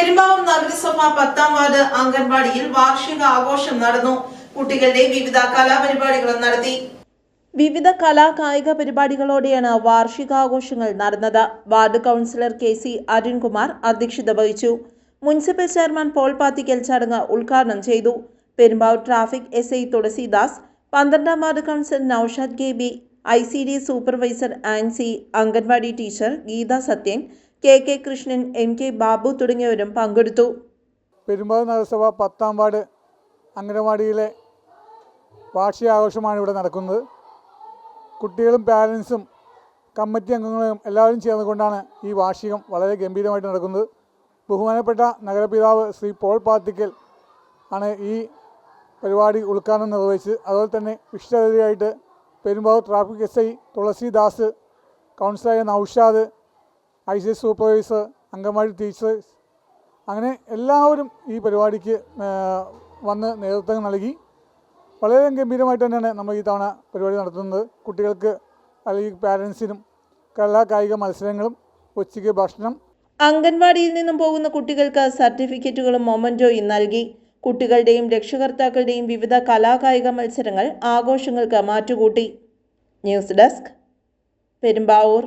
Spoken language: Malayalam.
പെരുമ്പാവൂർ നഗരസഭ പത്താം വാർഡ് അംഗൻവാടിയിൽ വാർഷിക ആഘോഷം നടന്നു. കുട്ടികളുടെ വിവിധ കലാപരിപാടികളും നടത്തി. വിവിധ കലാ കായിക പരിപാടികളോടെയാണ് വാർഷികാഘോഷങ്ങൾ നടന്നത്. Ward councillor K C Arunkumar അധ്യക്ഷത വഹിച്ചു. മുനിസിപ്പൽ ചെയർമാൻ പോൾ പാത്തിക്കൽ ചടങ്ങ് ഉദ്ഘാടനം ചെയ്തു. Perumbavoor traffic S I Thulasidas പന്ത്രണ്ടാം ward councillor Naushad K B I C D supervisor Ancy anganwadi teacher Geetha Sathyan K K Krishnan M K Babu തുടങ്ങിയവരും പങ്കെടുത്തു. പെരുമ്പാവൂർ നഗരസഭ പത്താം വാർഡ് അംഗനവാടിയിലെ വാർഷികാഘോഷമാണ് ഇവിടെ നടക്കുന്നത്. കുട്ടികളും പാരൻസും കമ്മിറ്റി അംഗങ്ങളും എല്ലാവരും ചേർന്നുകൊണ്ടാണ് ഈ വാർഷികം വളരെ ഗംഭീരമായിട്ട് നടക്കുന്നത്. ബഹുമാനപ്പെട്ട നഗരപിതാവ് ശ്രീ പോൾ പാത്തിക്കൽ ആണ് ഈ പരിപാടി ഉദ്ഘാടനം നിർവഹിച്ചത്. അതുപോലെ തന്നെ വിശിഷ്ടാതിഥിയായിട്ട് Perumbavoor traffic S I Thulasidas കൗൺസിലായ Naushad I C S supervisor anganwadi teachers അങ്ങനെ എല്ലാവരും ഈ പരിപാടിക്ക് വന്ന് നേതൃത്വം നൽകി. വളരെ ഗംഭീരമായിട്ട് തന്നെയാണ് നമ്മൾ ഈ തവണ പരിപാടി നടത്തുന്നത്. കുട്ടികൾക്ക് അല്ലെങ്കിൽ പാരൻസിനും കലാ കായിക മത്സരങ്ങളും ഉച്ചയ്ക്ക് ഭക്ഷണം. അംഗൻവാടിയിൽ നിന്നും പോകുന്ന കുട്ടികൾക്ക് സർട്ടിഫിക്കറ്റുകളും മൊമന്റോയും നൽകി. കുട്ടികളുടെയും രക്ഷകർത്താക്കളുടെയും വിവിധ കലാകായിക മത്സരങ്ങൾ ആഘോഷങ്ങൾക്ക് മാറ്റുകൂട്ടി. News desk Perumbavoor.